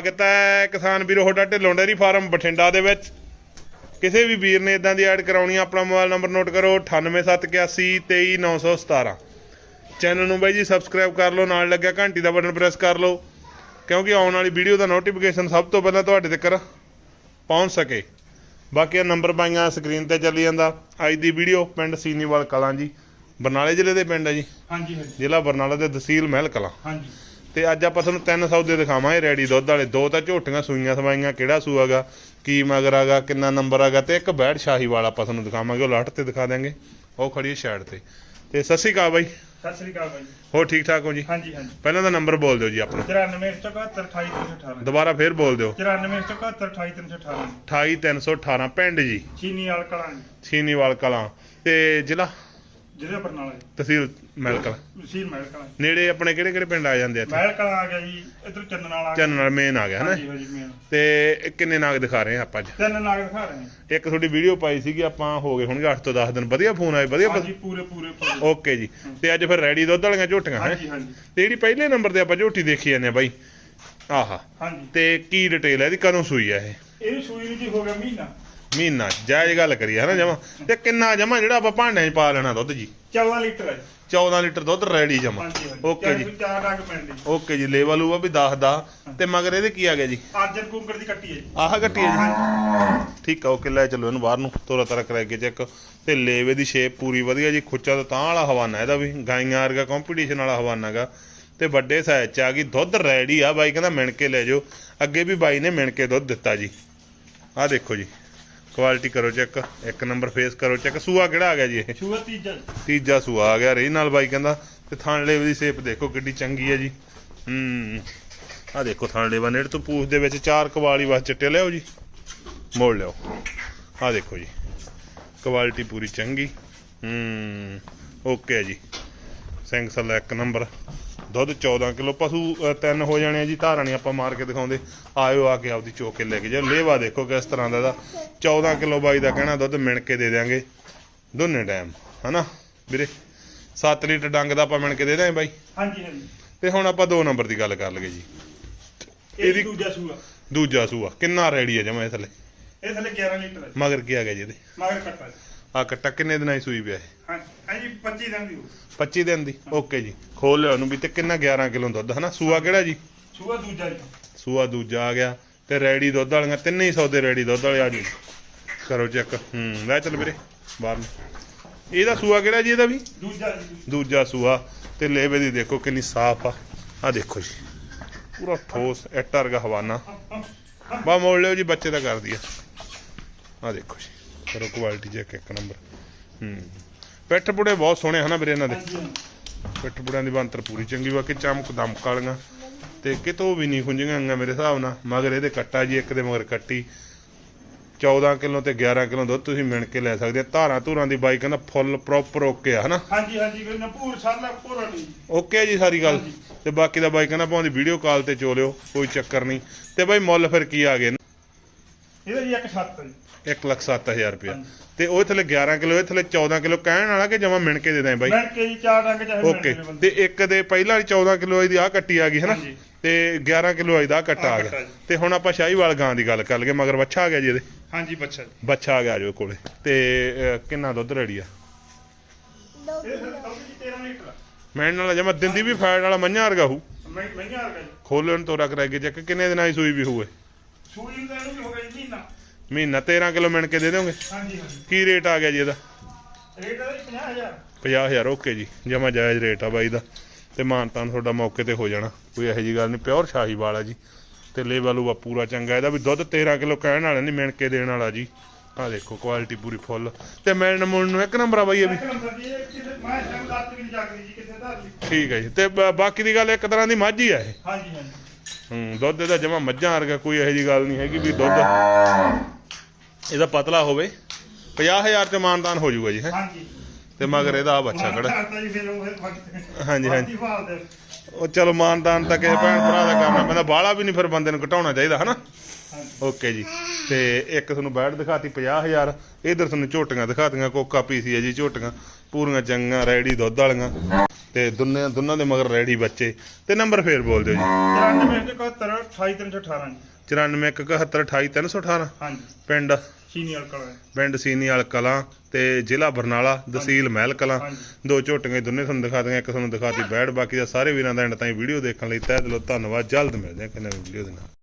ਸਵਾਗਤ ਹੈ ਕਿਸਾਨ ਵੀਰੋ ਤੁਹਾਡਾ ਢਿੱਲੋਂ ਡੇਅਰੀ ਫਾਰਮ ਬਠਿੰਡਾ ਦੇ ਵਿੱਚ। ਕਿਸੇ ਵੀ ਵੀਰ ਨੇ ਇਦਾਂ ਦੀ ਐਡ ਕਰਾਉਣੀ ਆ ਆਪਣਾ ਮੋਬਾਈਲ ਨੰਬਰ ਨੋਟ ਕਰੋ 9871823917 ਚੈਨਲ ਨੂੰ ਬਾਈ ਜੀ ਸਬਸਕ੍ਰਾਈਬ ਕਰ ਲਓ ਨਾਲ ਲੱਗਿਆ ਘੰਟੀ ਦਾ ਬਟਨ ਪ੍ਰੈਸ ਕਰ ਲਓ ਕਿਉਂਕਿ ਆਉਣ ਵਾਲੀ ਵੀਡੀਓ ਦਾ ਨੋਟੀਫਿਕੇਸ਼ਨ ਸਭ ਤੋਂ ਪਹਿਲਾਂ ਤੁਹਾਡੇ ਤੱਕ ਪਹੁੰਚ ਸਕੇ। ਬਾਕੀ ਇਹ ਨੰਬਰ ਪਾਈਆਂ ਸਕਰੀਨ ਤੇ ਚੱਲੀ ਜਾਂਦਾ। ਅੱਜ ਦੀ ਵੀਡੀਓ ਪਿੰਡ ਸੀਨੀਵਾਲ ਕਲਾਂ ਜੀ ਬਰਨਾਲੇ ਜ਼ਿਲ੍ਹੇ ਦੇ ਪਿੰਡ ਹੈ ਜੀ। ਹਾਂਜੀ ਹਾਂਜੀ। ਜ਼ਿਲ੍ਹਾ ਬਰਨਾਲਾ ਦੇ ਤਹਿਸੀਲ ਮਹਿਲ ਕਲਾਂ। ਹਾਂਜੀ। ਤੇ ਅੱਜ ਆਪਾਂ ਤੁਹਾਨੂੰ ਤਿੰਨ ਸੌਦੇ ਦਿਖਾਵਾਂਗੇ ਰੈਡੀ ਦੁੱਧ ਵਾਲੇ। ਦੋ ਤਾਂ ਝੋਟੀਆਂ ਸੂਈਆਂ ਸਵਾਈਆਂ ਕਿਹੜਾ ਸੂਆਗਾ ਕੀ ਮਗਰ ਆਗਾ ਕਿੰਨਾ ਨੰਬਰ ਆਗਾ ਤੇ ਇੱਕ ਬੈੜ ਸ਼ਾਹੀ ਵਾਲਾ ਆਪਾਂ ਤੁਹਾਨੂੰ ਦਿਖਾਵਾਂਗੇ ਉਹ ਲੱਟ ਤੇ ਦਿਖਾ ਦਾਂਗੇ ਉਹ ਖੜੀ ਹੈ ਸਾਈਡ ਤੇ। ਤੇ ਸਤਿ ਸ਼੍ਰੀ ਅਕਾਲ ਬਾਈ। ਸਤਿ ਸ੍ਰੀ ਅਕਾਲ ਬਾਈ ਹੋਰ ਠੀਕ ਠਾਕ ਹੋ ਜੀ? ਹਾਂਜੀ ਹਾਂਜੀ। ਪਹਿਲਾਂ ਦਾ ਨੰਬਰ ਬੋਲ ਦਿਓ ਜੀ ਆਪਣਾ। 9474 ਦੁਬਾਰਾ ਫੇਰ ਬੋਲ ਦਿਓ। 9474 28318 ਪਿੰਡ ਜੀ। ਚੀਨੀ ਵਾਲ ਕਲਾਂ ਛੀਨੀਵਾਲ ਕਲਾਂ। ਤੇ ਜ਼ਿਲ੍ਹਾ? ਜ਼ਿਲ੍ਹਾ ਬਰਨਾਲਾ ਜੀ ਤਹਿਸੀਲ ਮਹਿਲ ਕਲਾਂ ਤਹਿਸੀਲ ਮਹਿਲ ਕਲਾਂ। ਨੇੜੇ ਆਪਣੇ ਕਿਹੜੇ ਕਿਹੜੇ ਪਿੰਡ ਆ ਜਾਂਦੇ ਆ ਇੱਥੇ? ਮਹਿਲ ਕਲਾਂ ਆ ਗਿਆ ਜੀ ਇਧਰ ਚੰਨ ਨਾਲ ਆ ਗਿਆ। ਚੰਨ ਨਾਲ ਮੇਨ ਆ ਗਿਆ ਹਨਾ? ਹਾਂਜੀ ਹਾਂਜੀ ਮੇਨ ਤੇ ਇਹ ਕਿੰਨੇ ਨਾਗ ਦਿਖਾ ਰਹੇ ਆ ਆਪਾਂ ਅੱਜ? ਤਿੰਨ ਨਾਗ ਦਿਖਾ ਰਹੇ ਹਾਂ ਇੱਕ ਤੁਹਾਡੀ ਵੀਡੀਓ ਪਾਈ ਸੀਗੀ ਆਪਾਂ ਹੋ ਗਏ ਹੋਣਗੇ 8 ਤੋਂ 10 ਦਿਨ। ਵਧੀਆ ਫੋਨ ਆਏ ਵਧੀਆ ਹਾਂਜੀ ਪੂਰੇ ਪੂਰੇ ਪੂਰੇ ਓਕੇ ਜੀ। ਤੇ ਅੱਜ ਫਿਰ ਰੈਡੀ ਦੁੱਧ ਵਾਲੀਆਂ ਝੋਟੀਆਂ ਹੈ? ਹਾਂਜੀ ਹਾਂਜੀ। ਤੇ ਜਿਹੜੀ ਪਹਿਲੇ ਨੰਬਰ ਤੇ ਆਪਾਂ ਝੋਟੀ ਦੇਖੀ ਜਾਂਦੇ ਆ ਬਾਈ। ਆਹਾ। ਹਾਂਜੀ। ਤੇ ਕੀ ਡਿਟੇਲ ਹੈ ਇਹਦੀ? ਕਦੋਂ ਸੂਈ ਹੈ ਇਹ? ਇਹ ਸੂਈ ਨੂੰ ਜੀ ਹੋ ਗਿਆ ਮਹੀਨਾ। ਮਹੀਨਾ ਜਾਇਜ਼ ਗੱਲ ਕਰੀ ਹੈ ਨਾ ਜਮਾ। ਤੇ ਕਿੰਨਾ ਜਮਾ ਜਿਹੜਾ ਆਪਾਂ ਭਾਂਡਿਆਂ 'ਚ ਪਾ ਲੈਣਾ ਦੁੱਧ ਜੀ? 14 ਲੀਟਰ ਹੈ ਜੀ। 14 ਲੀਟਰ ਦੁੱਧ ਰੈਡੀ ਜਮਾ। ਓਕੇ ਜੀ। ਓਕੇ ਜੀ ਲੈਵਲ ਉਹ ਵੀ 10 ਦਾ। ਤੇ ਮਗਰ ਇਹਦੇ ਕੀ ਆ ਗਿਆ ਜੀ? ਅਰਜਨ ਕੁੰਕਰ ਦੀ ਕੱਟੀ ਹੈ ਜੀ। ਆਹ ਗੱਟੀ ਹੈ ਜੀ। ਠੀਕ ਆ ਓਕੇ ਲੈ ਚੱਲੋ ਇਹਨੂੰ ਬਾਹਰ ਨੂੰ। ਤੋਰਾ ਤਰਾ ਕਰਾ ਕੇ ਚੈੱਕ। ਤੇ ਲੇਵੇ ਦੀ ਸ਼ੇਪ ਪੂਰੀ ਵਧੀਆ ਜੀ। ਖੁੱਚਾ ਤੋਂ ਤਾਂ ਵਾਲਾ ਹਵਾਨਾ ਇਹਦਾ ਵੀ। ਗਾਈਆਂ ਵਰਗਾ ਕੰਪੀਟੀਸ਼ਨ ਵਾਲਾ ਹਵਾਨਾ ਗਾ। ਤੇ ਵੱਡੇ ਸਾਈਜ਼ ਚ ਆ ਗਈ। ਦੁੱਧ ਰੈਡੀ ਆ। ਬਾਈ ਕਹਿੰਦਾ ਮਿਣ ਕੇ ਲੈ ਜਾਓ। ਅੱਗੇ ਵੀ ਬਾਈ ਨੇ ਮਿਣ ਕੇ ਦੁੱਧ ਦਿੱਤਾ ਜੀ। ਆਹ ਦੇਖੋ ਜੀ। ਕੁਆਲਿਟੀ ਕਰੋ ਚੈੱਕ ਇੱਕ ਨੰਬਰ ਫੇਸ ਕਰੋ ਚੈੱਕ ਸੂਆ ਕਿਹੜਾ ਆ ਗਿਆ ਜੀ ਇਹ? ਸੂਆ ਤੀਜਾ। ਤੀਜਾ ਸੂਆ ਆ ਗਿਆ। ਰਹੀ ਨਾਲ ਬਾਈ ਕਹਿੰਦਾ ਤੇ ਥਣ ਲੇਵੇ ਦੀ ਸ਼ੇਪ ਦੇਖੋ ਕਿੱਡੀ ਚੰਗੀ ਹੈ ਜੀ। ਹੂੰ। ਆ ਦੇਖੋ ਥਣ ਲੇਵਾ ਨੇੜ ਤੋਂ ਪੂਛ ਦੇ ਵਿੱਚ ਚਾਰ ਕਵਾਲੀ ਵਾਸ ਚਿੱਟੇ ਲਿਆਓ ਜੀ। ਮੋੜ ਲਿਓ ਆ ਦੇਖੋ ਜੀ। ਕੁਆਲਿਟੀ ਪੂਰੀ ਚੰਗੀ। ਹੂੰ। ਓਕੇ ਜੀ। ਸਿੰਘ ਸਲਾ ਇੱਕ ਨੰਬਰ ਦੁੱਧ 14 ਕਿਲੋ। ਪਸ਼ੂ ਤਿੰਨ ਹੋ ਜਾਣੇ ਆ ਜੀ। ਧਾਰਾਂ ਨਹੀਂ ਆਪਾਂ ਮਾਰ ਕੇ ਦਿਖਾਉਂਦੇ। ਆਇਓ ਆ ਕੇ ਆਪਦੀ ਚੋਕ ਲੈ ਕੇ ਜਾਓ। ਲੇਵਾ ਦੇਖੋ ਕਿਸ ਤਰ੍ਹਾਂ ਦਾ ਇਹਦਾ। 14 ਕਿਲੋ ਬਾਈ ਦਾ ਕਹਿਣਾ ਦੁੱਧ ਮਿਣ ਕੇ ਦੇ ਦਿਆਂਗੇ। ਦੋਨੇ ਟਾਈਮ ਹਨਾ? ਵੀਰੇ 7 ਲੀਟਰ ਡੰਗ ਦਾ ਆਪਾਂ ਮਿਣ ਕੇ ਦੇ ਦਾਂਗੇ ਬਾਈ? ਹਾਂਜੀ ਹਾਂਜੀ। ਤੇ ਹੁਣ ਆਪਾਂ 2 ਨੰਬਰ ਦੀ ਗੱਲ ਕਰ ਲਈਏ ਜੀ। ਇਹ ਇਹਦੀ- ਦੂਜਾ ਸੂਆ। ਦੂਜਾ ਸੂਆ। ਕਿੰਨਾ ਰੈਡੀ ਹੈ ਜਮਾ ਇਹ ਥੱਲੇ? ਇਹ ਥੱਲੇ 11 ਲੀਟਰ ਹੈ ਮਗਰ ਕੀ ਆ ਗਿਆ ਜੀ ਇਹਦੇ? ਮਗਰ ਕੱਟਾ ਜੀ। ਆ ਕੱਟਾ ਕਿੰਨੇ ਦਿਨਾਂ ਦੀ ਸੂਈ ਪਿਆ ਇਹ? ਹਾਂ ਹਾਂਜੀ 25 ਦਿਨ ਦੀ ਹੋਊ 25 ਦਿਨ ਦੀ? ਓਕੇ ਜੀ। ਖੋਲ ਲਿਆ ਉਹਨੂੰ ਵੀ ਤੇ ਕਿੰਨਾ 11 ਕਿਲੋ ਦੁੱਧ ਹਨਾ? ਸੂਆ ਕਿਹੜਾ ਜੀ? ਸੂਆ ਦੂਜਾ ਜੀ। ਸੂਆ ਦੂਜਾ ਆ ਗਿਆ ਤੇ ਰੈਡੀ ਦੁੱਧ ਵਾਲੀਆਂ ਤਿੰਨੇ ਹੀ ਸੌਦੇ ਰੈਡੀ ਦੁੱਧ ਵਾਲੇ ਆ ਜੀ। ਕਰੋ ਚੈੱਕ। ਹੂੰ ਲੈ ਚੱਲ ਵੀਰੇ ਬਾਹਰ ਨੂੰ। ਇਹਦਾ ਸੂਆ ਕਿਹੜਾ ਜੀ ਇਹਦਾ ਵੀ? ਦੂਜਾ ਜੀ। ਦੂਜਾ ਸੂਆ। ਤੇ ਲੇਵੇ ਦੀ ਦੇਖੋ ਕਿੰਨੀ ਸਾਫ਼ ਆ। ਆ ਦੇਖੋ ਜੀ। ਪੂਰਾ ਠੋਸ ਇੱਟ ਵਰਗਾ ਹਵਾਨਾ। ਬਾ ਮੋੜ ਲਿਓ ਜੀ ਬੱਚੇ ਦਾ ਕਰਦੀ ਆ। ਆ ਦੇਖੋ ਜੀ। ਕਰੋ ਕੁਆਲਿਟੀ ਚੈੱਕ ਇੱਕ ਨੰਬਰ। ਹੂੰ। ਪਿੱਠ ਪੁੜੇ ਬਹੁਤ ਸੋਹਣੇ ਹਨਾ ਵੀਰੇ ਇਹਨਾਂ ਦੇ। ਪਿੱਠ ਪੁੜਿਆਂ ਦੀ ਬੰਤਰ ਪੂਰੀ ਚੰਗੀ ਵਾ ਕਿ ਚਮਕ ਦਮਕ ਵਾਲੀਆਂ। ਤੇ ਕਿਤੋਂ ਵੀ ਨਹੀਂ ਖੁੰਝੀਆਂ ਮੇਰੇ ਹਿਸਾਬ ਨਾਲ। ਮਗਰ ਇਹਦੇ ਕੱਟਾ ਜੀ ਇੱਕ ਦੇ ਮਗਰ ਕੱਟੀ। 14 ਕਿਲੋ ਤੇ 11 ਕਿਲੋ ਦੁੱਧ ਤੁਸੀਂ ਮਿਣ ਕੇ ਲੈ ਸਕਦੇ ਆ। ਧਾਰਾਂ ਧੂਰਾਂ ਦੀ ਬਾਈ ਕਹਿੰਦਾ ਫੁੱਲ ਪ੍ਰੋਪਰ ਓਕੇ ਆ ਹਨਾ? ਹਾਂਜੀ ਹਾਂਜੀ ਕੋਈ ਨਾ ਪੂਰ ਸਾਲਾ ਪੂਰਾ ਨਹੀਂ ਓਕੇ ਜੀ ਸਾਰੀ ਗੱਲ। ਤੇ ਬਾਕੀ ਦਾ ਬਾਈ ਕਹਿੰਦਾ ਭਾਵੇਂ ਵੀਡੀਓ ਕਾਲ ਤੇ ਚੋਲਿਓ ਕੋਈ ਚੱਕਰ ਨਹੀਂ। ਤੇ ਬਾਈ ਮੁੱਲ ਫਿਰ ਕੀ ਆ ਗਏ? ਇਹਦਾ ਜੀ ਇੱਕ ਛੱਤ ਜੀ। 1 ਲੱਖ 7000 ਰੁਪਇਆ। ਤੇ ਉਹ ਥੱਲੇ 11 ਕਿਲੋ ਇਹ ਥੱਲੇ 14 ਕਿਲੋ ਕਹਿਣ ਵਾਲਾ ਕਿ ਜਮਾ ਮਿਣ ਕੇ ਦੇ ਦਾਂ ਬਾਈ? ਮੈਂ ਕੇ ਜੀ ਚਾਰ ਡੰਗ ਚਾਹੇ ਓਕੇ ਤੇ ਇੱਕ ਦੇ ਪਹਿਲਾਂ ਵਾਲੀ 14 ਕਿਲੋ ਇਹਦੀ ਆ ਕੱਟੀ ਆ ਗਈ ਹਨਾ। ਤੇ 11 ਕਿਲੋ ਇਹਦਾ ਕੱਟਾ ਆ ਗਿਆ। ਤੇ ਹੁਣ ਆਪਾਂ ਸ਼ਾਹੀਵਾਲ ਗਾਂ ਦੀ ਗੱਲ ਕਰ ਲਈਏ ਮਗਰ ਬੱਚਾ ਆ ਗਿਆ ਜੀ ਇਹਦੇ। ਹਾਂਜੀ ਬੱਚਾ ਜੀ। ਬੱਚਾ ਆ ਗਿਆ ਜੋ ਕੋਲੇ। ਤੇ ਅਹ, ਕਿੰਨਾ ਦੁੱਧ ਰੈਡੀ ਆ? ਇਹ ਸਰ ਜੀ 13 ਲੀਟਰ ਮੈਨ ਨਾਲ ਜਮਾ ਦਿੰਦੀ ਵੀ ਫੈਟ ਵਾਲਾ ਮੰਝਾਂ ਵਰਗਾ ਹੂ ਮੈਂ ਆ ਗਿਆ ਜੀ। ਖੋਲਣ ਤੋਰਾ ਕਰਾ ਕੇ ਚੈੱਕ ਕਿੰਨੇ ਦਿਨਾਂ ਦੀ ਸੂਈ ਵੀ ਹੋਵੇ ਸੂਈ ਦਾ ਇਹਨੂੰ ਵੀ ਹੋ ਗਿਆ ਜੀ ਮਹੀਨਾ। ਮਹੀਨਾ 13 ਕਿਲੋ ਮਿਣ ਕੇ ਦੇ ਦੋਗੇ ਹਾਂਜੀ ਹਾਂਜੀ। ਕੀ ਰੇਟ ਆ ਗਿਆ ਜੀ ਇਹਦਾ? ਰੇਟ ਇਹਦਾ ਜੀ 50000 50000 ਓਕੇ ਜੀ। ਜਮਾ ਜਾਇਜ਼ ਰੇਟ ਆ ਬਾਈ ਦਾ। ਤੇ ਮਾਨਤਾਨ ਤੁਹਾਡਾ ਮੌਕੇ ਤੇ ਹੋ ਜਾਣਾ। ਕੋਈ ਇਹੋ ਜੀ ਗੱਲ ਨਹੀਂ ਪਿਓਰ ਸ਼ਾਹੀ ਵਾਲਾ ਜੀ। ਤੇ ਲੇਵਲ ਉਹ ਪੂਰਾ ਚੰਗਾ ਇਹਦਾ ਵੀ ਦੁੱਧ 13 ਕਿਲੋ ਕਹਿਣ ਵਾਲਾ ਨਹੀਂ ਮਿਣ ਕੇ ਦੇਣ ਵਾਲਾ ਜੀ। ਆ ਦੇਖੋ ਕੁਆਲਿਟੀ ਪੂਰੀ ਫੁੱਲ ਤੇ ਮਿਲਣ ਮੁਲਣ ਨੂੰ ਇੱਕ ਨੰਬਰ ਆ ਬਾਈ ਇਹ ਵੀ। ਠੀਕ ਹੈ ਜੀ। ਤੇ ਬਾਕੀ ਦੀ ਗੱਲ ਇੱਕ ਤਰ੍ਹਾਂ ਦੀ ਮੱਝ ਹੀ ਆ ਇਹ। ਹਾਂਜੀ ਹਾਂਜੀ। ਹੂੰ ਦੁੱਧ ਇਹਦਾ ਜਮਾ ਮੱਝਾਂ ਵਰਗਾ ਕੋਈ ਇਹੋ ਜੀ ਗੱਲ ਨਹੀਂ ਹੈਗੀ ਵੀ ਦੁੱਧ ਇਹਦਾ ਪਤਲਾ ਹੋਵੇ। 50000 ਚ ਮਾਨਤਾਨ ਹੋ ਜਾਊਗਾ ਜੀ ਹੈ। ਹਾਂਜੀ। ਤੇ ਮਗਰ ਇਹਦਾ ਆ ਬੱਚਾ ਖੜਾ। ਹਾਂਜੀ, ਹਾਂਜੀ। ਉਹ ਚਲੋ ਮਾਨਦਾਨ ਤਾਂ ਕਿਸੇ ਭੈਣ ਭਰਾ ਦਾ ਕਰਨਾ ਪੈਂਦਾ ਬਾਹਲਾ ਵੀ ਨਹੀਂ ਫਿਰ ਬੰਦੇ ਨੂੰ ਘਟਾਉਣਾ ਚਾਹੀਦਾ ਹਨਾ? ਓਕੇ ਜੀ। ਤੇ ਇੱਕ ਤੁਹਾਨੂੰ ਬੈਡ ਦਿਖਾਤੀ 50000 ਇਧਰ ਤੁਹਾਨੂੰ ਝੋਟੀਆਂ ਦਿਖਾਤੀਆਂ ਕੋਕਾ ਪੀਸੀ ਹੈ ਜੀ ਝੋਟੀਆਂ। ਪੂਰੀਆਂ ਚੰਗੀਆਂ ਰੈਡੀ ਦੁੱਧ ਵਾਲੀਆਂ। ਤੇ ਦੋਨੇ ਦੋਨਾਂ ਦੇ ਮਗਰ ਰੈਡੀ ਬੱਚੇ। ਤੇ ਨੰਬਰ ਫੇਰ ਬੋਲ ਦਿਓ ਜੀ। 93 71 28318 ਜੀ। 9471288318 ਹਾਂਜੀ। ਪਿੰਡ ਸੀਨੀਅਰ ਕਲਰ ਪਿੰਡ ਸੀਨੀਵਾਲ ਕਲਾਂ ਤੇ ਜ਼ਿਲ੍ਹਾ ਬਰਨਾਲਾ ਤਹਿਸੀਲ ਮਹਿਲ ਕਲਾਂ। ਦੋ ਝੋਟੀਆਂ ਦੋਨੇ ਤੁਹਾਨੂੰ ਦਿਖਾ ਦਿਆਂ ਇੱਕ ਤੁਹਾਨੂੰ ਦਿਖਾਤੀ ਬੈੜ ਬਾਕੀ ਦਾ ਸਾਰੇ ਵੀਰਾਂ ਦਾ ਐਂਡ ਤਾਈਂ ਵੀਡੀਓ ਦੇਖਣ ਲਈ ਤਹਿ ਦਿਲੋਂ ਧੰਨਵਾਦ। ਜਲਦ ਮਿਲਦੇ ਹਾਂ ਕਿ ਨਵੀਂ ਵੀਡੀਓ ਦੇ ਨਾਲ।